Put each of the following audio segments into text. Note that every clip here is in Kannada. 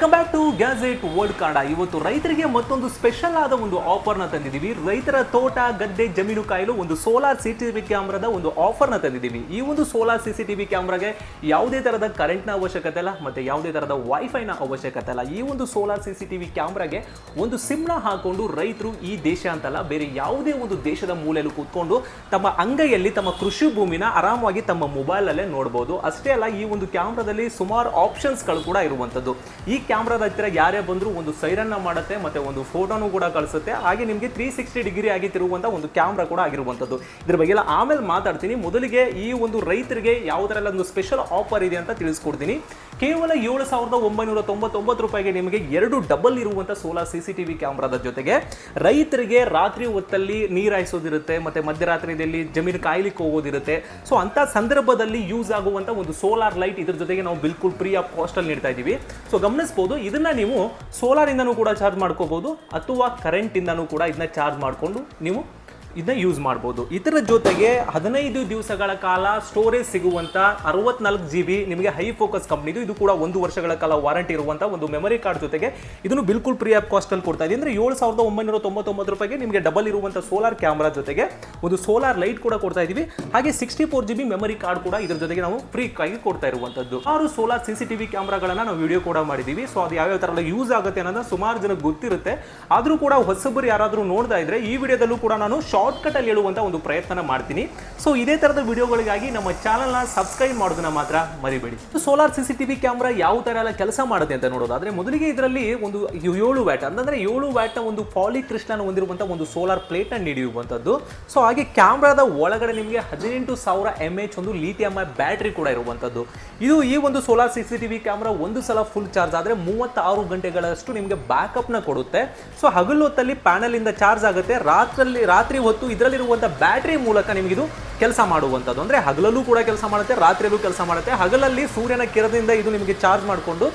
Welcome back to gadget world Kannada ಇವತ್ತು ರೈತರಿಗೆ ಮತ್ತೊಂದು ಸ್ಪೆಷಲ್ ಆದ ಒಂದು ಆಫರ್ನ ತಂದಿದ್ದೀವಿ. ರೈತರ ತೋಟ, ಗದ್ದೆ, ಜಮೀನು ಕಾಯಲು, ಒಂದು ಸೋಲಾರ್ ಸಿ ಟಿ ವಿ ಕ್ಯಾಮ್ರಾದ ಒಂದು ಆಫರ್ನ ತಂದಿದ್ದೀವಿ. ಈ ಒಂದು solar C C T V ಕ್ಯಾಮ್ರಾಗೆ ಯಾವುದೇ ತರಹದ ಕರೆಂಟ್ನ ಅವಶ್ಯಕತೆ ಇಲ್ಲ, ಮತ್ತೆ ಯಾವುದೇ ತರಹದ ವೈಫೈನ ಅವಶ್ಯಕತೆ ಇಲ್ಲ. ಈ ಒಂದು solar C C T V ಕ್ಯಾಮ್ರಾಗೆ ಒಂದು ಸಿಮ್ನ ಹಾಕೊಂಡು ರೈತರು ಈ ದೇಶ ಅಂತಲ್ಲ, ಬೇರೆ ಯಾವುದೇ ಒಂದು ದೇಶದ ಮೂಲೆಯಲ್ಲೂ ಕೂತ್ಕೊಂಡು ತಮ್ಮ ಅಂಗೈಯಲ್ಲಿ, ತಮ್ಮ ಕೃಷಿ ಭೂಮಿನ ಆರಾಮವಾಗಿ ತಮ್ಮ ಮೊಬೈಲಲ್ಲೇ ನೋಡ್ಬೋದು. ಅಷ್ಟೇ ಅಲ್ಲ, ಈ ಒಂದು ಕ್ಯಾಮ್ರಾದಲ್ಲಿ ಸುಮಾರು ಆಪ್ಷನ್ಸ್ಗಳು ಕೂಡ ಇರುವಂಥದ್ದು ಈ ಕ್ಯಾಮ್ರಾದ ಹತ್ತಿರ ಯಾರೇ ಬಂದರೂ ಒಂದು ಸೈರನ್ನ ಮಾಡುತ್ತೆ, ಮತ್ತೆ ಒಂದು ಫೋಟೋನು ಕೂಡ ಕಳಿಸುತ್ತೆ. ಹಾಗೆ ನಿಮಗೆ ತ್ರೀ ಸಿಕ್ಸ್ಟಿ ಡಿಗ್ರಿ ಆಗಿ ತಿರುಗುವಂಥ ಒಂದು ಕ್ಯಾಮ್ರಾ ಕೂಡ ಆಗಿರುವಂಥದ್ದು. ಇದ್ರ ಬಗ್ಗೆ ಎಲ್ಲ ಆಮೇಲೆ ಮಾತಾಡ್ತೀನಿ. ಮೊದಲಿಗೆ ಈ ಒಂದು ರೈತರಿಗೆ ಯಾವುದರಲ್ಲ ಒಂದು ಸ್ಪೆಷಲ್ ಆಫರ್ ಇದೆ ಅಂತ ತಿಳಿಸ್ಕೊಡ್ತೀನಿ. ಕೇವಲ ಏಳು ಸಾವಿರದ ಒಂಬೈನೂರ ತೊಂಬತ್ತೊಂಬತ್ತು ರೂಪಾಯಿಗೆ ನಿಮಗೆ ಎರಡು ಡಬಲ್ ಇರುವಂಥ solar C C T V ಕ್ಯಾಮ್ರಾದ ಜೊತೆಗೆ ರೈತರಿಗೆ ರಾತ್ರಿ ಹೊತ್ತಲ್ಲಿ ನೀರು ಹಾಯಿಸೋದಿರುತ್ತೆ, ಮತ್ತೆ ಮಧ್ಯರಾತ್ರಿಯಲ್ಲಿ ಜಮೀನು ಕಾಯ್ಲಿಕ್ಕೆ ಹೋಗೋದಿರುತ್ತೆ. ಸೊ ಅಂತ ಸಂದರ್ಭದಲ್ಲಿ ಯೂಸ್ ಆಗುವಂಥ ಒಂದು ಸೋಲಾರ್ ಲೈಟ್ ಇದ್ರ ಜೊತೆಗೆ ನಾವು ಬಿಲ್ಕುಲ್ ಫ್ರೀ ಆಫ್ ಕಾಸ್ಟಲ್ಲಿ ನೀಡ್ತಾ ಇದ್ದೀವಿ. ಸೊ ಗಮನಿಸ್ಬೋದು. ಇದನ್ನ ನೀವು ಸೋಲಾರಿಂದನೂ ಕೂಡ ಚಾರ್ಜ್ ಮಾಡ್ಕೋಬಹುದು ಅಥವಾ ಕರೆಂಟಿಂದನೂ ಕೂಡ ಇದನ್ನ ಚಾರ್ಜ್ ಮಾಡಿಕೊಂಡು ನೀವು ಇದನ್ನ ಯೂಸ್ ಮಾಡ್ಬೋದು. ಇದರ ಜೊತೆಗೆ ಹದಿನೈದು ದಿವಸಗಳ ಕಾಲ ಸ್ಟೋರೇಜ್ ಸಿಗುವಂತ ಅರವತ್ನಾಲ್ಕು ಜಿ ಬಿ ನಿಮಗೆ ಹೈ ಫೋಕಸ್ ಕಂಪ್ನಿದು ಇದು ಕೂಡ ಒಂದು ವರ್ಷಗಳ ಕಾಲ ವಾರಂಟಿ ಇರುವಂತ ಒಂದು ಮೆಮರಿ ಕಾರ್ಡ್ ಜೊತೆಗೆ ಇದನ್ನು ಬಿಲ್ಕುಲ್ ಫ್ರೀ ಆಫ್ ಕಾಸ್ಟ್ ಅಲ್ಲಿ ಕೊಡ್ತಾ ಇದೆ. ಅಂದ್ರೆ ಏಳು ಸಾವಿರದ ಒಂಬೈನೂರ ತೊಂಬತ್ತೊಂಬತ್ತು ರೂಪಾಯಿಗೆ ನಿಮಗೆ ಡಬಲ್ ಇರುವಂತ ಸೋಲಾರ್ ಕ್ಯಾಮ್ರಾ ಜೊತೆಗೆ ಒಂದು ಸೋಲಾರ್ ಲೈಟ್ ಕೂಡ ಕೊಡ್ತಾ ಇದೀವಿ ಹಾಗೆ sixty four G B memory card ಕೂಡ ಇದರ ಜೊತೆಗೆ ನಾವು ಫ್ರೀ ಆಗಿ ಕೊಡ್ತಾ ಇರುವಂತದ್ದು. ಆರು ಸೋಲಾರ್ ಸಿ ಸಿ ಟಿವಿ ಕ್ಯಾಮ್ರಾಗಳನ್ನ ನಾವು ವಿಡಿಯೋ ಕೂಡ ಮಾಡಿದೀವಿ ಸೊ ಅದು ಯಾವ್ಯಾವ ತರ ಯೂಸ್ ಆಗುತ್ತೆ ಅನ್ನೋದನ್ನ ಸುಮಾರು ಜನಕ್ಕೆ ಗೊತ್ತಿರುತ್ತೆ. ಆದರೂ ಕೂಡ ಹೊಸಬರು ಯಾರಾದರೂ ನೋಡ್ತಾ ಇದ್ರೆ ಈ ವಿಡಿಯೋದಲ್ಲೂ ಕೂಡ ನಾನು ಕಟ್ ಅಲ್ಲಿ ಹೇಳುವಂತ ಒಂದು ಪ್ರಯತ್ನ ಮಾಡ್ತೀನಿ. ಸೊ ಇದೇ ತರದ ವಿಡಿಯೋಗಳಿಗಾಗಿ ನಮ್ಮ ಚಾನಲ್ನ ಸಬ್ಸ್ಕ್ರೈಬ್ ಮಾಡೋದನ್ನ ಮಾತ್ರ ಮರಿಬೇಡಿ. Solar C C TV camera ಯಾವ ತರ ಎಲ್ಲ ಕೆಲಸ ಮಾಡುತ್ತೆ ಅಂತ ನೋಡೋದಾದರೆ ಮೊದಲಿಗೆ ಇದರಲ್ಲಿ ಒಂದು ಏಳು ವ್ಯಾಟ್, ಅಂತಂದ್ರೆ ಏಳು ವ್ಯಾಟ್ನ ಒಂದು ಪಾಲಿ ಕ್ರಿಸ್ಟಲ್ ಹೊಂದಿರುವಂಥ ಒಂದು ಸೋಲಾರ್ ಪ್ಲೇಟ್ನ ನೀಡಿರುವಂತದ್ದು ಸೊ ಹಾಗೆ ಕ್ಯಾಮ್ರಾದ ಒಳಗಡೆ ನಿಮಗೆ ಹದಿನೆಂಟು ಸಾವಿರ ಎಂ ಎಚ್ ಒಂದು ಲಿಥಿಯಂ ಬ್ಯಾಟ್ರಿ ಕೂಡ ಇರುವಂತದ್ದು. ಇದು ಈ ಒಂದು ಸೋಲಾರ್ ಸಿ ಸಿ ಕ್ಯಾಮ್ರಾ ಒಂದು ಸಲ ಫುಲ್ ಚಾರ್ಜ್ ಆದ್ರೆ ಮೂವತ್ತಾರು ಗಂಟೆಗಳಷ್ಟು ನಿಮಗೆ ನ ಕೊಡುತ್ತೆ. ಸೊ ಹಗಲು ಹೊತ್ತಲ್ಲಿ ಪ್ಯಾನಲ್ ಇಂದ ಚಾರ್ಜ್ ಆಗುತ್ತೆ. ರಾತ್ರಿ ರಾತ್ರಿ ಹೊತ್ತು ಇದರಲ್ಲಿರುವಂಥ ಬ್ಯಾಟ್ರಿ ಮೂಲಕ ನಿಮಗಿದು ಕೆಲಸ ಮಾಡುವಂಥದ್ದು ಅಂದ್ರೆ ಹಗಲಲ್ಲೂ ಕೂಡ ಕೆಲಸ ಮಾಡುತ್ತೆ, ರಾತ್ರಿಯಲ್ಲೂ ಕೆಲಸ ಮಾಡುತ್ತೆ. ಹಗಲಲ್ಲಿ ಸೂರ್ಯನ ಕಿರಣದಿಂದ ಇದು ನಿಮಗೆ ಚಾರ್ಜ್ ಮಾಡಿಕೊಂಡು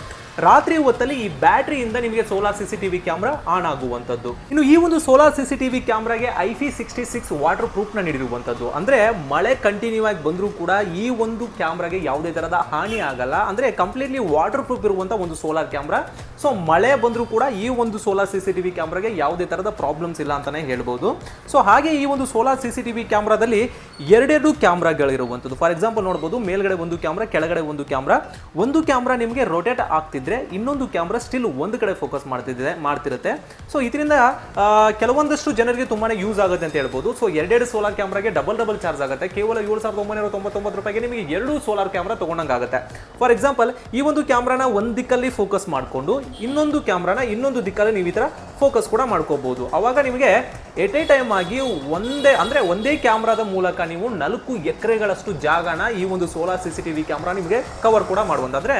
ರಾತ್ರಿ ಹೊತ್ತಲ್ಲಿ ಈ ಬ್ಯಾಟ್ರಿಯಿಂದ ನಿಮಗೆ solar C C TV camera on ಆಗುವಂಥದ್ದು. ಇನ್ನು ಈ ಒಂದು ಸೋಲಾರ್ ಸಿ ಸಿ ಟಿವಿ ಕ್ಯಾಮ್ರಾಗೆ ಐಫಿ ಸಿಕ್ಸ್ಟಿ ಸಿಕ್ಸ್ ವಾಟರ್ ಪ್ರೂಫ್ನ ನೀಡಿರುವಂಥದ್ದು. ಅಂದ್ರೆ ಮಳೆ ಕಂಟಿನ್ಯೂ ಆಗಿ ಬಂದರೂ ಕೂಡ ಈ ಒಂದು ಕ್ಯಾಮ್ರಾಗೆ ಯಾವುದೇ ತರಹದ ಹಾನಿ ಆಗಲ್ಲ. ಅಂದ್ರೆ ಕಂಪ್ಲೀಟ್ಲಿ ವಾಟರ್ ಪ್ರೂಫ್ ಇರುವಂಥ ಒಂದು ಸೋಲಾರ್ ಕ್ಯಾಮ್ರಾ. ಸೊ ಮಳೆ ಬಂದರೂ ಕೂಡ ಈ ಒಂದು ಸೋಲಾರ್ ಸಿ ಸಿ ಟಿವಿ ಕ್ಯಾಮ್ರಾಗೆ ಯಾವುದೇ ತರಹದ ಪ್ರಾಬ್ಲಮ್ಸ್ ಇಲ್ಲ ಅಂತಾನೆ ಹೇಳ್ಬೋದು. ಸೊ ಹಾಗೆ ಈ ಒಂದು ಸೋಲಾರ್ ಸಿ ಸಿ ಟಿವಿ ಕ್ಯಾಮ್ರಾದಲ್ಲಿ ಎರಡೆರಡು ಕ್ಯಾಮ್ರಾಗಳಿರುವಂಥದ್ದು. ಫಾರ್ ಎಕ್ಸಾಂಪಲ್ ನೋಡ್ಬೋದು, ಮೇಲ್ಗಡೆ ಒಂದು ಕ್ಯಾಮ್ರಾ, ಕೆಳಗಡೆ ಒಂದು ಕ್ಯಾಮ್ರಾ. ಒಂದು ಕ್ಯಾಮ್ರಾ ನಿಮಗೆ ರೊಟೇಟ್ ಆಗ್ತಿದ್ರೆ, ಇನ್ನೊಂದು ಕ್ಯಾಮ್ರಾ ಸ್ಟಿಲ್ ಒಂದು ಕಡೆ ಫೋಕಸ್ ಮಾಡ್ತಿದ್ದೆ ಮಾಡ್ತಿರುತ್ತೆ. ಸೊ ಇದರಿಂದ ಕೆಲವೊಂದಷ್ಟು ಜನರಿಗೆ ತುಂಬಾ ಯೂಸ್ ಆಗುತ್ತೆ ಅಂತ ಹೇಳ್ಬೋದು. ಸೊ ಎರಡೆರಡು ಸೋಲಾರ್ ಕ್ಯಾಮ್ರಾಗೆ ಡಬಲ್ ಡಬಲ್ ಚಾರ್ಜ್ ಆಗುತ್ತೆ. ಕೇವಲ ಏಳು ಸಾವಿರದ ಒಂಬೈನೂರ ತೊಂಬತ್ತೊಂಬತ್ತು ರೂಪಾಯಿಗೆ ನಿಮಗೆ ಎರಡು ಸೋಲಾರ್ ಕ್ಯಾಮ್ರಾ ತೊಗೊಂಡಂಗಾಗುತ್ತೆ. ಫಾರ್ ಎಕ್ಸಾಂಪಲ್ ಈ ಒಂದು ಕ್ಯಾಮ್ರಾನ ಒಂದು ದಿಕ್ಕಲ್ಲಿ ಫೋಕಸ್ ಮಾಡಿಕೊಂಡು, ಇನ್ನೊಂದು ಕ್ಯಾಮ್ರಾನ ಇನ್ನೊಂದು ದಿಕ್ಕಲ್ಲಿ ನೀವು ಈ ಥರ ಫೋಕಸ್ ಕೂಡ ಮಾಡ್ಕೋಬಹುದು ಅವಾಗ ನಿಮಗೆ ಎಟ್ ಎ ಟೈಮ್ ಆಗಿ ಒಂದೇ, ಅಂದರೆ ಒಂದೇ ಕ್ಯಾಮ್ರಾದ ಮೂಲಕ ನೀವು ನಾಲ್ಕು ಎಕರೆಗಳಷ್ಟು ಜಾಗನ ಈ ಒಂದು solar C C T V camera ನಿಮಗೆ ಕವರ್ ಕೂಡ ಮಾಡುವಂತಂದ್ರೆ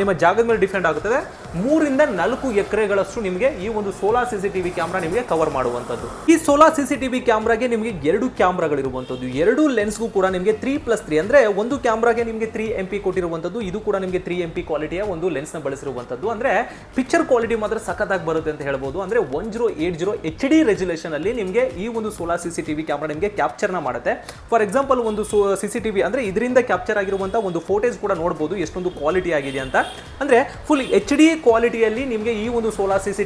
ನಿಮ್ಮ ಜಾಗದ ಮೇಲೆ ಡಿಪೆಂಡ್ ಆಗುತ್ತದೆ. ಮೂರಿಂದ ನಾಲ್ಕು ಎಕರೆಗಳಷ್ಟು ನಿಮಗೆ ಈ ಒಂದು solar C C T V camera ನಿಮಗೆ ಕವರ್ ಮಾಡುವಂಥದ್ದು. ಈ solar C C T V ಕ್ಯಾಮ್ರಾಗೆ ನಿಮಗೆ ಎರಡು ಕ್ಯಾಮ್ರಾಗಳಿರುವಂಥದ್ದು. ಎರಡು ಲೆನ್ಸ್ಗೂ ಕೂಡ ನಿಮಗೆ ತ್ರೀ ಪ್ಲಸ್ ತ್ರೀ ಅಂದರೆ ಒಂದು ಕ್ಯಾಮ್ರಾಗೆ ನಿಮಗೆ ತ್ರೀ ಎಂ ಪಿ ಕೊಟ್ಟಿರುವಂಥದ್ದು, ಇದು ಕೂಡ ನಿಮಗೆ ತ್ರೀ ಎಂ ಪಿ ಕ್ವಾಲಿಟಿಯ ಒಂದು ಲೆನ್ಸ್ನ ಬಳಸಿರುವಂಥದ್ದು. ಅಂದರೆ ಪಿಕ್ಚರ್ ಕ್ವಾಲಿಟಿ ಮಾತ್ರ ಸಖತ್ತಾಗಿ ಬರುತ್ತೆ ಅಂತ ಹೇಳ್ಬೋದು. ಅಂದರೆ one zero eight zero H D ರೆಜುಲೇಷನಲ್ಲಿ ನಿಮಗೆ ಈ ಒಂದು solar C C T V camera ನಿಮಗೆ ಕ್ಯಾಪ್ಚರ್ನ ಮಾಡುತ್ತೆ. ಫಾರ್ ಎಕ್ಸಾಂಪಲ್ ಒಂದು ಸಿ ಸಿ ಟಿ ವಿ ಅಂದರೆ ಇದರಿಂದ ಕ್ಯಾಪ್ಚರ್ ಆಗಿರುವಂಥ ಒಂದು ಫೋಟೇಜ್ ಕೂಡ ನೋಡ್ಬೋದು, ಎಷ್ಟೊಂದು ಕ್ವಾಲಿಟಿ ಆಗಿದೆ ಅಂತ. ಅಂದರೆ ಫುಲ್ ಎಚ್ ಡಿ ಕ್ವಾಲಿಟಿಯಲ್ಲಿ ನಿಮಗೆ ಈ ಒಂದು ಸೋಲಾರ್ ಸಿ ಸಿ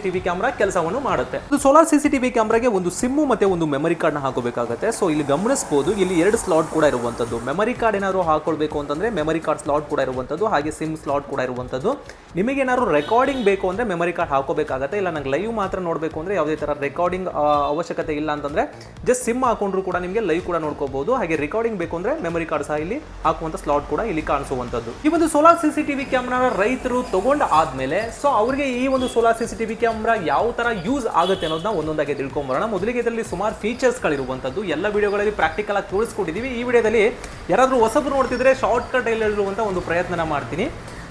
ಕೆಲಸವನ್ನು ಮಾಡುತ್ತೆ. Solar C C T V ಕ್ಯಾಮ್ರಾಗೆ ಒಂದು ಸಿಮ್ಮು ಮತ್ತೆ ಒಂದು ಮೆಮರಿ ಕಾರ್ಡ್ನ ಹಾಕೋಬೇಕಾಗುತ್ತೆ. ಸೊ ಇಲ್ಲಿ ಗಮನಿಸಬಹುದು ಇಲ್ಲಿ ಎರಡು ಸ್ಲಾಟ್ ಕೂಡ ಇರುವಂಥದ್ದು ಮೆಮರಿ ಕಾರ್ಡ್ ಏನಾದ್ರು ಹಾಕೊಳ್ಬೇಕು ಅಂತಂದ್ರೆ ಮೆಮರಿ ಕಾರ್ಡ್ ಸ್ಲಾಟ್ ಕೂಡ ಇರುವಂಥದ್ದು ಹಾಗೆ ಸಿಮ್ ಸ್ಲಾಟ್ ಕೂಡ ಇರುವಂಥದ್ದು ನಿಮಗೆ ಏನಾದ್ರು ರೆಕಾರ್ಡಿಂಗ್ ಬೇಕು ಅಂದ್ರೆ ಮೆಮರಿ ಕಾರ್ಡ್ ಹಾಕೋಬೇಕಾಗತ್ತೆ. ಇಲ್ಲ ನಂಗೆ ಲೈವ್ ಮಾತ್ರ ನೋಡಬೇಕು ಅಂದ್ರೆ ಯಾವುದೇ ತರ ರೆಕಾರ್ಡಿಂಗ್ ಅವಶ್ಯಕತೆ ಇಲ್ಲ ಅಂತಂದ್ರೆ ಜಸ್ಟ್ ಸಿಮ್ ಹಾಕೊಂಡ್ರು ಕೂಡ ನಿಮಗೆ ಲೈವ್ ಕೂಡ ನೋಡ್ಕೋಬಹುದು ಹಾಗೆ ರೆಕಾರ್ಡಿಂಗ್ ಬೇಕು ಅಂದ್ರೆ ಮೆಮರಿ ಕಾರ್ಡ್ ಸಹ ಇಲ್ಲಿ ಹಾಕುವಂತ ಸ್ಲಾಟ್ ಕೂಡ ಇಲ್ಲಿ ಕಾಣಿಸುವಂತದ್ದು. ಈ ಒಂದು solar C C TV camera ರೈತರು ತಗೊಂಡ ಆದ್ಮೇಲೆ ಸೊ ಅವರಿಗೆ ಈ ಒಂದು solar C C T V camera ಯಾವ ತರ ಯೂಸ್ ಆಗುತ್ತೆ ಅನ್ನೋದನ್ನ ಒಂದೊಂದಾಗಿ ತಿಳ್ಕೊಂಬರೋಣ. ಮೊದಲಿಗೆ ಇದರಲ್ಲಿ ಸುಮಾರು ಫೀಚರ್ಸ್ ಗಳಿರುವಂತದ್ದು ಎಲ್ಲ ವಿಡಿಯೋಗಳಲ್ಲಿ ಪ್ರಾಕ್ಟಿಕಲ್ ಆಗಿ ತೋರಿಸ್ಕೊಟ್ಟಿದೀವಿ. ಈ ವಿಡಿಯೋದಲ್ಲಿ ಯಾರಾದರೂ ಹೊಸಬ್ರು ನೋಡ್ತಿದ್ರೆ ಶಾರ್ಟ್ ಕಟ್ ಹೇಳುವಂತ ಒಂದು ಪ್ರಯತ್ನ ಮಾಡ್ತೀನಿ.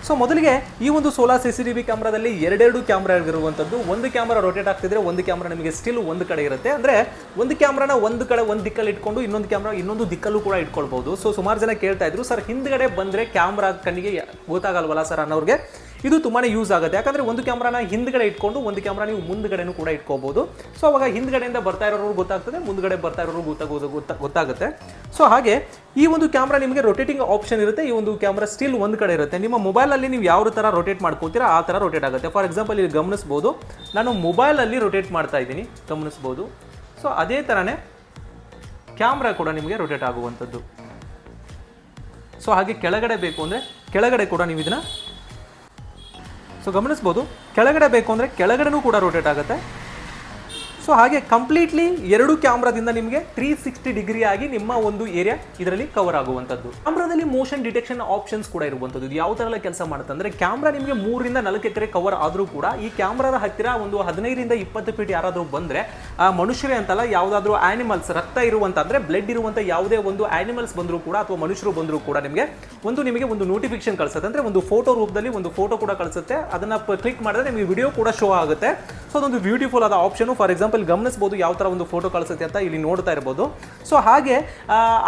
ಸೊ ಮೊದಲಿಗೆ ಈ ಒಂದು solar C C T V ಕ್ಯಾಮ್ರಾದಲ್ಲಿ ಎರಡೆರಡು ಕ್ಯಾಮ್ರಾ ಇರುವಂಥದ್ದು ಒಂದು ಕ್ಯಾಮ್ರಾ ರೊಟೇಟ್ ಆಗ್ತಿದ್ರೆ ಒಂದು ಕ್ಯಾಮ್ರಾ ನಿಮಗೆ ಸ್ಟಿಲ್ ಒಂದು ಕಡೆ ಇರುತ್ತೆ. ಅಂದ್ರೆ ಒಂದು ಕ್ಯಾಮ್ರಾನ ಒಂದು ಕಡೆ ಒಂದು ದಿಕ್ಕಲ್ಲಿ ಇಟ್ಕೊಂಡು ಇನ್ನೊಂದು ಕ್ಯಾಮ್ರಾ ಇನ್ನೊಂದು ದಿಕ್ಕಲ್ಲೂ ಕೂಡ ಇಟ್ಕೊಳ್ಬೋದು ಸೊ ಸುಮಾರು ಜನ ಕೇಳ್ತಾ ಇದ್ರು, ಸರ್, ಹಿಂದ್ಗಡೆ ಬಂದ್ರೆ ಕ್ಯಾಮ್ರಾ ಕಣ್ಣಿಗೆ ಗೊತ್ತಾಗಲ್ವಲ್ಲ ಸರ್? ಅನ್ನೋರಿಗೆ. ಇದು ತುಂಬಾ ಯೂಸ್ ಆಗುತ್ತೆ. ಯಾಕಂದರೆ ಒಂದು ಕ್ಯಾಮ್ರಾನ ಹಿಂದ್ಗಡೆ ಇಟ್ಕೊಂಡು ಒಂದು ಕ್ಯಾಮ್ರಾ ನೀವು ಮುಂದ್ಗಡೆನೂ ಕೂಡ ಇಟ್ಕೋಬಹುದು ಸೊ ಅವಾಗ ಹಿಂದ್ಗಡೆಯಿಂದ ಬರ್ತಾ ಇರೋರು ಗೊತ್ತಾಗ್ತದೆ, ಮುಂದ್ಗಡೆ ಬರ್ತಾ ಇರೋರು ಗೊತ್ತಾಗೋದು ಗೊತ್ತಾ ಗೊತ್ತಾಗುತ್ತೆ. ಸೊ ಹಾಗೆ ಈ ಒಂದು ಕ್ಯಾಮ್ರಾ ನಿಮಗೆ ರೊಟೇಟಿಂಗ್ ಆಪ್ಷನ್ ಇರುತ್ತೆ. ಈ ಒಂದು ಕ್ಯಾಮ್ರಾ ಸ್ಟಿಲ್ ಒಂದು ಕಡೆ ಇರುತ್ತೆ. ನಿಮ್ಮ ಮೊಬೈಲಲ್ಲಿ ನೀವು ಯಾವ ಥರ ರೊಟೇಟ್ ಮಾಡ್ಕೋತೀರಾ, ಆ ಥರ ರೊಟೇಟ್ ಆಗುತ್ತೆ. ಫಾರ್ ಎಕ್ಸಾಂಪಲ್ ಇಲ್ಲಿ ಗಮನಿಸ್ಬೋದು, ನಾನು ಮೊಬೈಲಲ್ಲಿ ರೊಟೇಟ್ ಮಾಡ್ತಾ ಇದ್ದೀನಿ. ಗಮನಿಸ್ಬೋದು. ಸೊ ಅದೇ ಥರನೇ ಕ್ಯಾಮ್ರಾ ಕೂಡ ನಿಮಗೆ ರೊಟೇಟ್ ಆಗುವಂಥದ್ದು. ಸೊ ಹಾಗೆ ಕೆಳಗಡೆ ಬೇಕು ಅಂದರೆ, ಕೆಳಗಡೆ ಕೂಡ ನೀವು ಇದನ್ನು ಸೊ ಗಮನಿಸ್ಬೋದು ಕೆಳಗಡೆ ಬೇಕು ಅಂದರೆ ಕೆಳಗಡೆನೂ ಕೂಡ ರೋಟೇಟ್ ಆಗುತ್ತೆ. ಸೊ ಹಾಗೆ ಕಂಪ್ಲೀಟ್ಲಿ ಎರಡು ಕ್ಯಾಮ್ರಾದಿಂದ ನಿಮಗೆ ತ್ರೀ ಸಿಕ್ಸ್ಟಿ ಡಿಗ್ರಿ ಆಗಿ ನಿಮ್ಮ ಒಂದು ಏರಿಯಾ ಇದರಲ್ಲಿ ಕವರ್ ಆಗುವಂಥದ್ದು. ಕ್ಯಾಮ್ರಾದಲ್ಲಿ ಮೋಷನ್ ಡಿಟೆಕ್ಷನ್ ಆಪ್ಷನ್ಸ್ ಕೂಡ ಇರುವಂಥದ್ದು. ಇದು ಯಾವ ಥರ ಎಲ್ಲ ಕೆಲಸ ಮಾಡುತ್ತೆ ಅಂದರೆ ಕ್ಯಾಮ್ರಾ ನಿಮಗೆ ಮೂರರಿಂದ ನಾಲ್ಕು ಎಕರೆ ಕವರ್ ಆದರೂ ಕೂಡ ಈ ಕ್ಯಾಮ್ರಾದ ಹತ್ತಿರ ಒಂದು ಹದಿನೈದರಿಂದ ಇಪ್ಪತ್ತು ಫೀಟ್ ಯಾರಾದರೂ ಬಂದರೆ, ಆ, ಮನುಷ್ಯರೇ ಅಂತಲ್ಲ ಯಾವುದಾದ್ರೂ ಆ್ಯನಿಮಲ್ಸ್ ರಕ್ತ ಇರುವಂಥ ಅಂದರೆ ಬ್ಲಡ್ ಇರುವಂಥ ಯಾವುದೇ ಒಂದು ಆ್ಯನಿಮಲ್ಸ್ ಬಂದರೂ ಕೂಡ ಅಥವಾ ಮನುಷ್ಯರು ಬಂದರೂ ಕೂಡ ನಿಮಗೆ ಒಂದು ನಿಮಗೆ ಒಂದು ನೋಟಿಫಿಕೇಶನ್ ಕಳಿಸುತ್ತೆ. ಅಂದರೆ ಒಂದು ಫೋಟೋ ರೂಪದಲ್ಲಿ ಒಂದು ಫೋಟೋ ಕೂಡ ಕಳಿಸುತ್ತೆ. ಅದನ್ನು ಕ್ಲಿಕ್ ಮಾಡಿದ್ರೆ ನಿಮಗೆ ವಿಡಿಯೋ ಕೂಡ ಶೋ ಆಗುತ್ತೆ. ಸೊ ಅದೊಂದು ಬ್ಯೂಟಿಫುಲ್ ಆದ ಆಪ್ಷನ್ ಫಾರ್ ಎಕ್ಸಾಂಪಲ್ ಗಮನಿಸಬಹುದು ಯಾವ ಥರ ಒಂದು ಫೋಟೋ ಕಳಿಸುತ್ತೆ ಅಂತ ಇಲ್ಲಿ ನೋಡ್ತಾ ಇರ್ಬೋದು. ಸೊ ಹಾಗೆ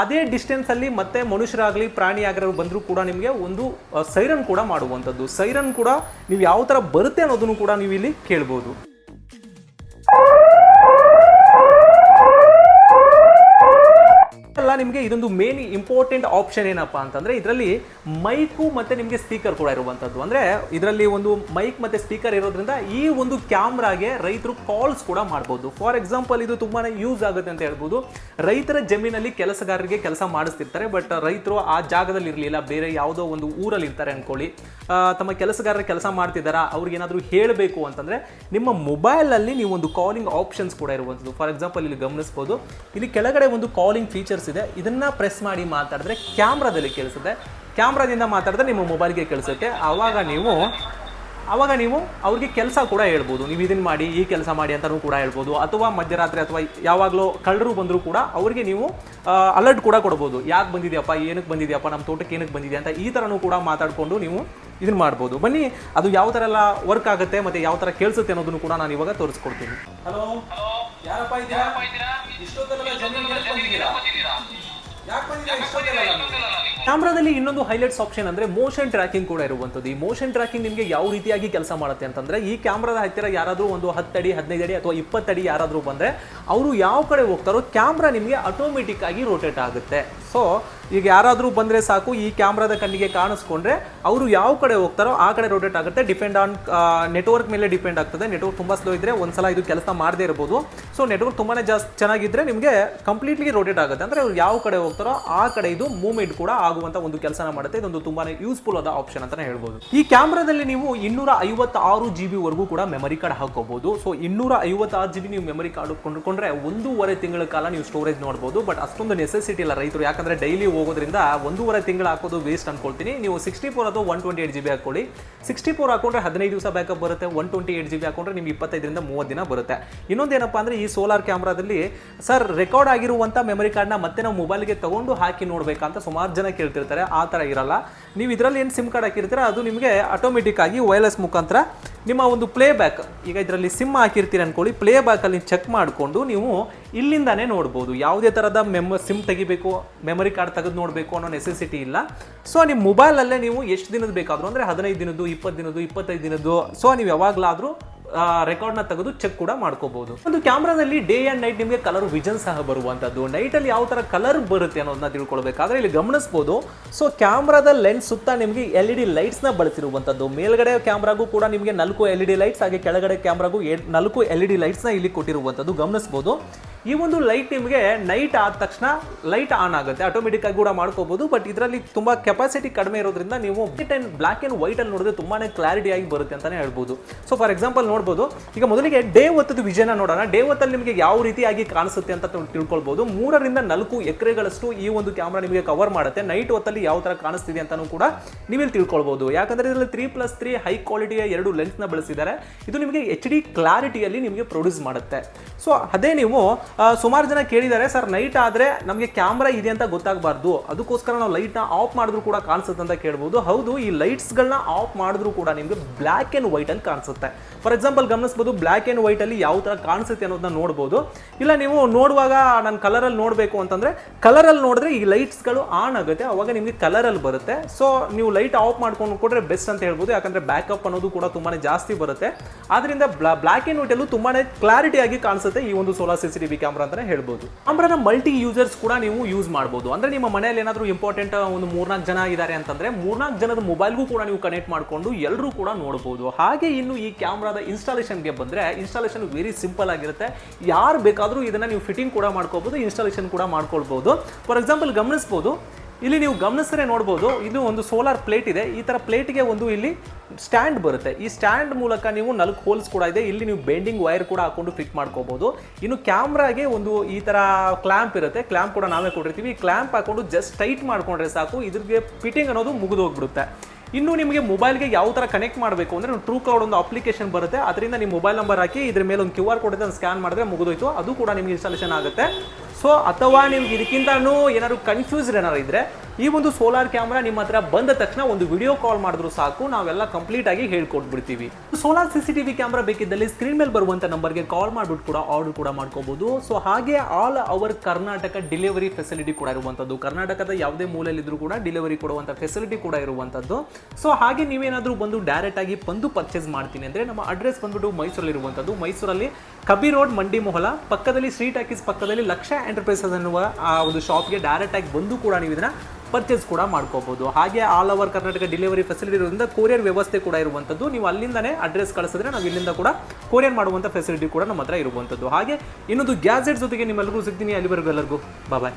ಅದೇ ಡಿಸ್ಟೆನ್ಸ್ ಅಲ್ಲಿ ಮತ್ತೆ ಮನುಷ್ಯರಾಗಲಿ ಪ್ರಾಣಿ ಆಗಿರೋ ಬಂದರೂ ಕೂಡ ನಿಮಗೆ ಒಂದು ಸೈರನ್ ಕೂಡ ಮಾಡುವಂಥದ್ದು. ಸೈರನ್ ಕೂಡ ನೀವು ಯಾವ ಥರ ಬರುತ್ತೆ ಅನ್ನೋದನ್ನು ಕೂಡ ನೀವು ಇಲ್ಲಿ ಕೇಳ್ಬೋದು. ನಿಮಗೆ ಇದೊಂದು ಮೇನ್ ಇಂಪಾರ್ಟೆಂಟ್ ಆಪ್ಷನ್ ಏನಪ್ಪಾ ಅಂತಂದ್ರೆ ಇದರಲ್ಲಿ ಮೈಕು ಮತ್ತೆ ನಿಮಗೆ ಸ್ಪೀಕರ್ ಕೂಡ ಇರುವಂತದ್ದು. ಅಂದ್ರೆ ಇದರಲ್ಲಿ ಒಂದು ಮೈಕ್ ಮತ್ತೆ ಸ್ಪೀಕರ್ ಇರೋದ್ರಿಂದ ಈ ಒಂದು ಕ್ಯಾಮ್ರಾಗೆ ರೈತರು ಕಾಲ್ಸ್ ಕೂಡ ಮಾಡ್ಬೋದು. ಫಾರ್ ಎಕ್ಸಾಂಪಲ್ ಇದು ತುಂಬಾ ಯೂಸ್ ಆಗುತ್ತೆ ಅಂತ ಹೇಳ್ಬೋದು. ರೈತರ ಜಮೀನಲ್ಲಿ ಕೆಲಸಗಾರರಿಗೆ ಕೆಲಸ ಮಾಡಿಸ್ತಿರ್ತಾರೆ ಬಟ್ ರೈತರು ಆ ಜಾಗದಲ್ಲಿ ಇರಲಿಲ್ಲ. ಬೇರೆ ಯಾವುದೋ ಒಂದು ಊರಲ್ಲಿ ಇರ್ತಾರೆ ಅನ್ಕೊಳ್ಳಿ. ತಮ್ಮ ಕೆಲಸಗಾರರ ಕೆಲಸ ಮಾಡ್ತಿದ್ದಾರಾ? ಅವ್ರಿಗೆ ಏನಾದರೂ ಹೇಳಬೇಕು ಅಂತಂದ್ರೆ ನಿಮ್ಮ ಮೊಬೈಲಲ್ಲಿ ನೀವು ಒಂದು ಕಾಲಿಂಗ್ ಆಪ್ಷನ್ಸ್ ಕೂಡ ಇರುವಂಥದ್ದು ಫಾರ್ ಎಕ್ಸಾಂಪಲ್ ಇಲ್ಲಿ ಗಮನಿಸ್ಬೋದು. ಇಲ್ಲಿ ಕೆಳಗಡೆ ಒಂದು ಕಾಲಿಂಗ್ ಫೀಚರ್ಸ್ ಇದೆ. ಇದನ್ನ ಪ್ರೆಸ್ ಮಾಡಿ ಮಾತಾಡಿದ್ರೆ ಕ್ಯಾಮ್ರಾದಲ್ಲಿ ಕೇಳಿಸುತ್ತೆ. ಕ್ಯಾಮ್ರಾದಿಂದ ಮಾತಾಡಿದ್ರೆ ನಿಮ್ಮ ಮೊಬೈಲ್ಗೆ ಕೇಳಿಸುತ್ತೆ. ಆವಾಗ ನೀವು ಆವಾಗ ನೀವು ಅವ್ರಿಗೆ ಕೆಲಸ ಕೂಡ ಹೇಳ್ಬೋದು. ನೀವು ಇದನ್ನ ಮಾಡಿ ಈ ಕೆಲಸ ಮಾಡಿ ಅಂತಲೂ ಕೂಡ ಹೇಳ್ಬೋದು. ಅಥವಾ ಮಧ್ಯರಾತ್ರಿ ಅಥವಾ ಯಾವಾಗಲೂ ಕಳ್ಳರು ಬಂದರೂ ಕೂಡ ಅವರಿಗೆ ನೀವು ಅಲರ್ಟ್ ಕೂಡ ಕೊಡ್ಬೋದು. ಯಾಕೆ ಬಂದಿದೆಯಪ್ಪ ಏನಕ್ಕೆ ಬಂದಿದೆಯಪ್ಪ ನಮ್ಮ ತೋಟಕ್ಕೆ ಏನಕ್ಕೆ ಬಂದಿದೆ ಅಂತ ಈ ಥರನೂ ಕೂಡ ಮಾತಾಡಿಕೊಂಡು ನೀವು ಇದನ್ನ ಮಾಡ್ಬೋದು. ಬನ್ನಿ ಅದು ಯಾವ ಥರ ಎಲ್ಲ ವರ್ಕ್ ಆಗುತ್ತೆ ಮತ್ತು ಯಾವ ಥರ ಕೇಳಿಸುತ್ತೆ ಅನ್ನೋದನ್ನು ಕೂಡ ನಾನು ಇವಾಗ ತೋರಿಸ್ಕೊಡ್ತೀನಿ. ಹಲೋ ಯಾರಪ್ಪ ಇದ್ದೀರಾ? ಕ್ಯಾಮ್ರಾದಲ್ಲಿ ಇನ್ನೊಂದು ಹೈಲೈಟ್ಸ್ ಆಪ್ಷನ್ ಅಂದ್ರೆ ಮೋಷನ್ ಟ್ರ್ಯಾಕಿಂಗ್ ಕೂಡ ಇರುವಂಥದ್ದು. ಈ ಮೋಷನ್ ಟ್ರ್ಯಾಕಿಂಗ್ ನಿಮಗೆ ಯಾವ ರೀತಿಯಾಗಿ ಕೆಲಸ ಮಾಡುತ್ತೆ ಅಂತಂದ್ರೆ ಈ ಕ್ಯಾಮ್ರಾದ ಹತ್ತಿರ ಯಾರಾದರೂ ಒಂದು ಹತ್ತಡಿ ಹದಿನೈದು ಅಡಿ ಅಥವಾ ಇಪ್ಪತ್ತಡಿ ಯಾರಾದರೂ ಬಂದ್ರೆ ಅವರು ಯಾವ ಕಡೆ ಹೋಗ್ತಾರೋ ಕ್ಯಾಮ್ರಾ ನಿಮಗೆ ಆಟೋಮೆಟಿಕ್ ಆಗಿ ರೋಟೇಟ್ ಆಗುತ್ತೆ. ಸೊ ಈಗ ಯಾರಾದರೂ ಬಂದರೆ ಸಾಕು, ಈ ಕ್ಯಾಮ್ರಾದ ಕಣ್ಣಿಗೆ ಕಾಣಿಸ್ಕೊಂಡ್ರೆ ಅವರು ಯಾವ ಕಡೆ ಹೋಗ್ತಾರೋ ಆ ಕಡೆ ರೋಟೇಟ್ ಆಗುತ್ತೆ. ಡಿಪೆಂಡ್ ಆನ್ ನೆಟ್ವರ್ಕ್ ಮೇಲೆ ಡಿಪೆಂಡ್ ಆಗ್ತದೆ. ನೆಟ್ವರ್ಕ್ ತುಂಬ ಸ್ಲೋ ಇದ್ದರೆ ಒಂದ್ಸಲ ಇದು ಕೆಲಸ ಮಾಡದೇ ಇರ್ಬೋದು. ಸೊ ನೆಟ್ವರ್ಕ್ ತುಂಬಾ ಜಾಸ್ತಿ ಚೆನ್ನಾಗಿದ್ದರೆ ನಿಮಗೆ ಕಂಪ್ಲೀಟ್ಲಿ ರೋಟೇಟ್ ಆಗುತ್ತೆ. ಅಂದರೆ ಅವ್ರು ಯಾವ ಕಡೆ ಹೋಗ್ತಾರೋ ಆ ಕಡೆ ಇದು ಮೂವ್ಮೆಂಟ್ ಕೂಡ ಆಗುವಂಥ ಒಂದು ಕೆಲಸನ ಮಾಡುತ್ತೆ. ಇದೊಂದು ತುಂಬಾ ಯೂಸ್ಫುಲ್ ಆದ ಆಪ್ಷನ್ ಅಂತಲೇ ಹೇಳ್ಬೋದು. ಈ ಕ್ಯಾಮ್ರಾದಲ್ಲಿ ನೀವು ಇನ್ನೂರ ಐವತ್ತಾರು ಜಿ ಬಿವರೆಗೂ ಕೂಡ ಮೆಮರಿ ಕಾರ್ಡ್ ಹಾಕೋಬಹುದು ಸೊ ಇನ್ನೂರ ಐವತ್ತಾರು ಜಿ ಬಿ ನೀವು ಮೆಮರಿ ಕಾರ್ಡ್ ಕೊಂಡ್ಕೊಂಡ್ರೆ ಒಂದೂವರೆ ತಿಂಗಳ ಕಾಲ ನೀವು ಸ್ಟೋರೇಜ್ ನೋಡ್ಬೋದು. ಬಟ್ ಅಷ್ಟೊಂದು ನೆಸೆಸಿಟಿ ಇಲ್ಲ ರೈತರು. ಯಾಕಂದ್ರೆ ಡೈಲಿ ಹೋಗೋದ್ರಿಂದ ಒಂದೂವರೆ ತಿಂಗಳು ಹಾಕೋದು ವೇಸ್ಟ್ ಅನ್ಕೊಳ್ತೀನಿ. ನೀವು ಸಿಕ್ಸ್ಟಿ ಫೋರ್ ಅಥವಾ one twenty eight G B ಹಾಕೊಳ್ಳಿ ಸಿಕ್ಸ್ಟಿ ಫೋರ್ ಹಾಕೊಂಡ್ರೆ ಹದಿನೈದು ದಿವಸ ಬ್ಯಾಕಪ್ ಬರುತ್ತೆ one twenty eight G B ಹಾಕೊಂಡ್ರೆ ನಿಮ್ಗೆ ಇಪ್ಪತ್ತೈದರಿಂದ ಮೂವತ್ತು ದಿನ ಬರುತ್ತೆ. ಇನ್ನೊಂದೇನಪ್ಪ ಅಂದರೆ ಈ ಸೋಲಾರ್ ಕ್ಯಾಮ್ರಾದಲ್ಲಿ ಸರ್ ರೆಕಾರ್ಡ್ ಆಗಿರುವಂಥ ಮೆಮರಿ ಕಾರ್ಡ್ನ ಮತ್ತೆ ನಾವು ಮೊಬೈಲ್ಗೆ ತಗೊಂಡು ಹಾಕಿ ನೋಡಬೇಕಂತ ಸುಮಾರು ಜನ ಕೇಳ್ತಿರ್ತಾರೆ. ಆ ಥರ ಇರಲ್ಲ. ನೀವು ಇದರಲ್ಲಿ ಏನು ಸಿಮ್ ಕಾರ್ಡ್ ಹಾಕಿರ್ತೀರ, ಅದು ನಿಮಗೆ ಆಟೋಮೆಟಿಕ್ ಆಗಿ ವೈರ್ಲೆಸ್ ಮುಖಾಂತರ ನಿಮ್ಮ ಒಂದು ಪ್ಲೇ ಬ್ಯಾಕ್ ಈಗ ಇದರಲ್ಲಿ ಸಿಮ್ ಹಾಕಿರ್ತೀರಿ ಅಂದ್ಕೊಳ್ಳಿ ಪ್ಲೇ ಬ್ಯಾಕಲ್ಲಿ ಚೆಕ್ ಮಾಡಿಕೊಂಡು ನೀವು ಇಲ್ಲಿಂದಾನೇ ನೋಡ್ಬೋದು. ಯಾವುದೇ ಥರದ ಮೆಮ ಸಿಮ್ ತೆಗಿಬೇಕು ಮೆಮರಿ ಕಾರ್ಡ್ ತೆಗೆದು ನೋಡಬೇಕು ಅನ್ನೋ ನೆಸೆಸಿಟಿ ಇಲ್ಲ. ಸೊ ನಿಮ್ಮ ಮೊಬೈಲಲ್ಲೇ ನೀವು ಎಷ್ಟು ದಿನದ ಬೇಕಾದರೂ, ಅಂದರೆ ಹದಿನೈದು ದಿನದ್ದು ಇಪ್ಪತ್ತು ದಿನದ್ದು, ಇಪ್ಪತ್ತೈದು ದಿನದ್ದು ಸೊ ನೀವು ಯಾವಾಗಲಾದರೂ ರೆಕಾರ್ಡ್ನ ತೆಗೆದು ಚೆಕ್ ಕೂಡ ಮಾಡ್ಕೋಬಹುದು ಒಂದು ಕ್ಯಾಮ್ರಾದಲ್ಲಿ ಡೇ ಅಂಡ್ ನೈಟ್ ನಿಮಗೆ ಕಲರ್ ವಿಜನ್ ಸಹ ಬರುವಂತದ್ದು ನೈಟ್ ಅಲ್ಲಿ ಯಾವ ತರ ಕಲರ್ ಬರುತ್ತೆ ಅನ್ನೋದನ್ನ ತಿಳ್ಕೊಳ್ಬೇಕಾದ್ರೆ ಇಲ್ಲಿ ಗಮನಿಸಬಹುದು ಸೊ ಕ್ಯಾಮ್ರಾದ ಲೆನ್ಸ್ ಸುತ್ತ ನಿಮಗೆ ಎಲ್ ಇ ಡಿ ಲೈಟ್ಸ್ನ ಬಳಸಿರುವಂತದ್ದು ಮೇಲ್ಗಡೆ ಕ್ಯಾಮ್ರಾಗೂ ಕೂಡ ನಿಮಗೆ ನಾಲ್ಕು ಎಲ್ ಇ ಡಿ ಲೈಟ್ಸ್ ಹಾಗೆ ಕೆಳಗಡೆ ಕ್ಯಾಮ್ರಾಗೂ ನಾಲ್ಕು ಎಲ್ ಇ ಡಿ ಲೈಟ್ಸ್ನ ಇಲ್ಲಿ ಕೊಟ್ಟಿರುವಂತದ್ದು ಗಮನಿಸಬಹುದು ಈ ಒಂದು ಲೈಟ್ ನಿಮಗೆ ನೈಟ್ ಆದ ತಕ್ಷಣ ಲೈಟ್ ಆನ್ ಆಗುತ್ತೆ. ಆಟೋಮೆಟಿಕ್ ಆಗಿ ಕೂಡ ಮಾಡ್ಕೋಬಹುದು ಬಟ್ ಇದರಲ್ಲಿ ತುಂಬಾ ಕೆಪಾಸಿಟಿ ಕಡಿಮೆ ಇರೋದ್ರಿಂದ ನೀವು white and black and white ಅಲ್ಲಿ ನೋಡಿದ್ರೆ ತುಂಬಾನೇ ಕ್ಲಾರಿಟಿ ಆಗಿ ಬರುತ್ತೆ ಅಂತಾನೆ ಹೇಳ್ಬೋದು. ಸೊ ಫಾರ್ ಎಕ್ಸಾಂಪಲ್ ನೋಡ್ಬೋದು, ಈಗ ಮೊದಲಿಗೆ ಡೇ ಹೊತ್ತದ ವಿಜಯನ ನೋಡೋಣ. ಡೇ ಹೊತ್ತಲ್ಲಿ ನಿಮಗೆ ಯಾವ ರೀತಿಯಾಗಿ ಕಾಣಿಸುತ್ತೆ ಅಂತ ತಿಳ್- ತಿಳ್ಕೊಳ್ಬಹುದು ಮೂರರಿಂದ ನಾಲ್ಕು ಎಕರೆಗಳಷ್ಟು ಈ ಒಂದು ಕ್ಯಾಮ್ರಾ ನಿಮಗೆ ಕವರ್ ಮಾಡುತ್ತೆ. ನೈಟ್ ಹೊತ್ತಲ್ಲಿ ಯಾವ ತರ ಕಾಣಿಸ್ತಿದೆ ಅಂತಾನು ಕೂಡ ನೀವಿಲ್ಲಿ ತಿಳ್ಕೊಳ್ಬಹುದು ಯಾಕಂದ್ರೆ ಇದರಲ್ಲಿ ತ್ರೀ ಪ್ಲಸ್ ತ್ರೀ ಹೈ ಕ್ವಾಲಿಟಿಯ ಎರಡು ಲೆನ್ಸ್ನ ಬಳಸಿದ್ದಾರೆ. ಇದು ನಿಮಗೆ ಎಚ್ ಡಿ ಕ್ಲಾರಿಟಿಯಲ್ಲಿ ನಿಮಗೆ ಪ್ರೊಡ್ಯೂಸ್ ಮಾಡುತ್ತೆ. ಸೊ ಅದೇ ನೀವು ಸುಮಾರು ಜನ ಕೇಳಿದ್ದಾರೆ, ಸರ್, ನೈಟ್ ಆದರೆ ನಮಗೆ ಕ್ಯಾಮ್ರಾ ಇದೆ ಅಂತ ಗೊತ್ತಾಗಬಾರ್ದು. ಅದಕ್ಕೋಸ್ಕರ ನಾವು ಲೈಟ್ನ ಆಫ್ ಮಾಡಿದ್ರು ಕೂಡ ಕಾಣಿಸುತ್ತೆ ಅಂತ ಕೇಳ್ಬೋದು. ಹೌದು, ಈ ಲೈಟ್ಸ್ಗಳನ್ನ ಆಫ್ ಮಾಡಿದ್ರು ಕೂಡ ನಿಮಗೆ ಬ್ಲ್ಯಾಕ್ ಆ್ಯಂಡ್ ವೈಟ್ ಅಲ್ಲಿ ಕಾಣಿಸುತ್ತೆ. ಫಾರ್ ಎಕ್ಸಾಂಪಲ್ ಗಮನಿಸ್ಬೋದು ಬ್ಲ್ಯಾಕ್ ಆ್ಯಂಡ್ ವೈಟಲ್ಲಿ ಯಾವ ಥರ ಕಾಣಿಸುತ್ತೆ ಅನ್ನೋದನ್ನ ನೋಡ್ಬೋದು. ಇಲ್ಲ, ನೀವು ನೋಡುವಾಗ ನಾನು ಕಲರಲ್ಲಿ ನೋಡಬೇಕು ಅಂತಂದರೆ, ಕಲರಲ್ಲಿ ನೋಡಿದ್ರೆ ಈ ಲೈಟ್ಸ್ಗಳು ಆನ್ ಆಗುತ್ತೆ, ಅವಾಗ ನಿಮಗೆ ಕಲರಲ್ಲಿ ಬರುತ್ತೆ. ಸೊ ನೀವು ಲೈಟ್ ಆಫ್ ಮಾಡ್ಕೊಂಡು ಕೊಟ್ಟರೆ ಬೆಸ್ಟ್ ಅಂತ ಹೇಳ್ಬೋದು, ಯಾಕಂದರೆ ಬ್ಯಾಕಪ್ ಅನ್ನೋದು ಕೂಡ ತುಂಬಾ ಜಾಸ್ತಿ ಬರುತ್ತೆ. ಆದ್ದರಿಂದ ಬ್ಲ್ಯಾಕ್ ಆ್ಯಂಡ್ ವೈಟಲ್ಲೂ ತುಂಬಾ ಕ್ಲಾರಿಟಿಯಾಗಿ ಕಾಣಿಸುತ್ತೆ ಈ ಒಂದು solar C C T V camera ಅಂತಲೇ ಹೇಳ್ಬೋದು. ಕ್ಯಾಮ್ರಾನ ಮಲ್ಟಿ ಯೂಸರ್ಸ್ ಕೂಡ ನೀವು ಯೂಸ್ ಮಾಡ್ಬೋದು. ಅಂದರೆ ನಿಮ್ಮ ಮನೆಯಲ್ಲಿ ಏನಾದರೂ ಇಂಪಾರ್ಟೆಂಟ್ ಒಂದು ಮೂರ್ನಾಲ್ಕು ಜನ ಇದ್ದಾರೆ ಅಂತಂದರೆ ಮೂರ್ನಾಲ್ಕು ಜನದ ಮೊಬೈಲ್ಗೂ ಕೂಡ ನೀವು ಕನೆಕ್ಟ್ ಮಾಡಿಕೊಂಡು ಎಲ್ಲರೂ ಕೂಡ ನೋಡ್ಬೋದು. ಹಾಗೆ ಇನ್ನು ಈ ಕ್ಯಾಮ್ರಾದ ಇನ್ಸ್ಟಾಲೇಷನ್ಗೆ ಬಂದರೆ ಇನ್ಸ್ಟಾಲೇಷನ್ ವೆರಿ ಸಿಂಪಲ್ ಆಗಿರುತ್ತೆ. ಯಾರು ಬೇಕಾದರೂ ಇದನ್ನು ನೀವು ಫಿಟ್ಟಿಂಗ್ ಕೂಡ ಮಾಡ್ಕೋಬೋದು ಇನ್ಸ್ಟಾಲೇಷನ್ ಕೂಡ ಮಾಡ್ಕೊಳ್ಬೋದು. ಫಾರ್ ಎಕ್ಸಾಂಪಲ್ ಗಮನಿಸ್ಬೋದು ಇಲ್ಲಿ ನೀವು ಗಮನಿಸಿದ್ರೆ ನೋಡ್ಬೋದು ಇದು ಒಂದು ಸೋಲಾರ್ ಪ್ಲೇಟ್ ಇದೆ. ಈ ಥರ ಪ್ಲೇಟ್ಗೆ ಒಂದು ಇಲ್ಲಿ ಸ್ಟ್ಯಾಂಡ್ ಬರುತ್ತೆ. ಈ ಸ್ಟ್ಯಾಂಡ್ ಮೂಲಕ ನೀವು ನಾಲ್ಕು ಹೋಲ್ಸ್ ಕೂಡ ಇದೆ. ಇಲ್ಲಿ ನೀವು ಬೆಂಡಿಂಗ್ ವೈರ್ ಕೂಡ ಹಾಕೊಂಡು ಫಿಟ್ ಮಾಡ್ಕೋಬೋದು. ಇನ್ನು ಕ್ಯಾಮ್ರಾಗೆ ಒಂದು ಈ ಥರ ಕ್ಲ್ಯಾಂಪ್ ಇರುತ್ತೆ. ಕ್ಲ್ಯಾಂಪ್ ಕೂಡ ನಾವೇ ಕೊಟ್ಟಿರ್ತೀವಿ. ಈ ಕ್ಲ್ಯಾಂಪ್ ಹಾಕೊಂಡು ಜಸ್ಟ್ ಟೈಟ್ ಮಾಡ್ಕೊಂಡ್ರೆ ಸಾಕು. ಇದ್ರಿಗೆ ಫಿಟ್ಟಿಂಗ್ ಅನ್ನೋದು ಮುಗಿದೋಗ್ಬಿಡುತ್ತೆ ಇನ್ನು ನಿಮಗೆ ಮೊಬೈಲ್ಗೆ ಯಾವ ಥರ ಕನೆಕ್ಟ್ ಮಾಡಬೇಕು ಅಂದರೆ ಟ್ರೂ ಕ್ಲೌಡ್ ಒಂದು ಅಪ್ಲಿಕೇಶನ್ ಬರುತ್ತೆ. ಅದರಿಂದ ನಿಮ್ಮ ಮೊಬೈಲ್ ನಂಬರ್ ಹಾಕಿ ಇದ್ರ ಮೇಲೆ ಒಂದು ಕ್ಯೂ ಆರ್ ಕೋಡ್ ಸ್ಕ್ಯಾನ್ ಮಾಡಿದ್ರೆ ಮುಗಿದೋಯ್ತು. ಅದು ಕೂಡ ನಿಮಗೆ ಇನ್ಸ್ಟಾಲೇಷನ್ ಆಗುತ್ತೆ. ಸೊ ಅಥವಾ ನಿಮ್ಗೆ ಇದಕ್ಕಿಂತನೂ ಏನಾದ್ರು ಕನ್ಫ್ಯೂಸ್ಡ್ ಏನಾದ್ರು ಇದ್ರೆ ಈ ಒಂದು ಸೋಲಾರ್ ಕ್ಯಾಮ್ರಾ ನಿಮ್ಮ ಹತ್ರ ಬಂದ ತಕ್ಷಣ ಒಂದು ವಿಡಿಯೋ ಕಾಲ್ ಮಾಡಿದ್ರು ಸಾಕು, ನಾವೆಲ್ಲ ಕಂಪ್ಲೀಟ್ ಆಗಿ ಹೇಳ್ಕೊಟ್ಬಿಡ್ತೀವಿ. Solar C C T V camera ಬೇಕಿದ್ದಲ್ಲಿ screen ಮೇಲೆ ಬರುವಂತ ನಂಬರ್ಗೆ ಕಾಲ್ ಮಾಡ್ಬಿಟ್ಟು ಕೂಡ ಆರ್ಡರ್ ಕೂಡ ಮಾಡ್ಕೋಬಹುದು ಸೊ ಹಾಗೆ all over Karnataka delivery facility ಕೂಡ ಇರುವಂಥದ್ದು ಕರ್ನಾಟಕದ ಯಾವುದೇ ಮೂಲೆಯಲ್ಲಿದ್ದರೂ ಕೂಡ ಡೆಲಿವರಿ ಕೊಡುವಂಥ ಫೆಸಿಲಿಟಿ ಕೂಡ ಇರುವಂಥದ್ದು ಸೊ ಹಾಗೆ ನೀವೇನಾದರೂ ಬಂದು ಡೈರೆಕ್ಟ್ ಆಗಿ ಬಂದು ಪರ್ಚೇಸ್ ಮಾಡ್ತೀನಿ ಅಂದರೆ ನಮ್ಮ ಅಡ್ರೆಸ್ ಬಂದ್ಬಿಟ್ಟು ಮೈಸೂರಲ್ಲಿ ಇರುವಂಥದ್ದು ಮೈಸೂರಲ್ಲಿ ಕಬಿ ರೋಡ್, ಮಂಡಿ ಮೊಹಲ. ಪಕ್ಕದಲ್ಲಿ ಸ್ಟ್ರೀಟ್ ಹಾಕಿಸ್ ಪಕ್ಕದಲ್ಲಿ ಲಕ್ಷ ಎಂಟರ್ಪ್ರೈಸಸ್ ಅನ್ನುವ, ಆ, ಒಂದು ಶಾಪ್ಗೆ ಡೈರೆಕ್ಟ್ ಆಗಿ ಬಂದು ಕೂಡ ನೀವು ಇದನ್ನ ಪರ್ಚೇಸ್ ಕೂಡ ಮಾಡ್ಕೋಬಹುದು ಹಾಗೆ all over Karnataka delivery facility ಇರೋದ್ರಿಂದ ಕೊರಿಯರ್ ವ್ಯವಸ್ಥೆ ಕೂಡ ಇರುವಂಥದ್ದು. ನೀವು ಅಲ್ಲಿಂದನೇ ಅಡ್ರೆಸ್ ಕಳಿಸಿದ್ರೆ ನಾವು ಇಲ್ಲಿಂದ ಕೂಡ ಕೊರಿಯರ್ ಮಾಡುವಂಥ ಫೆಸಿಲಿಟಿ ಕೂಡ ನಮ್ಮ ಹತ್ರ ಇರುವಂಥದ್ದು. ಹಾಗೆ ಇನ್ನೊಂದು ಗ್ಯಾಜೆಟ್ ಜೊತೆಗೆ ನಿಮ್ಮೆಲ್ಲರಿಗೂ ಸಿಗ್ತೀನಿ. ಅಲ್ಲಿವರೆಗೂ ಎಲ್ಲರಿಗೂ. ಬಾಯ್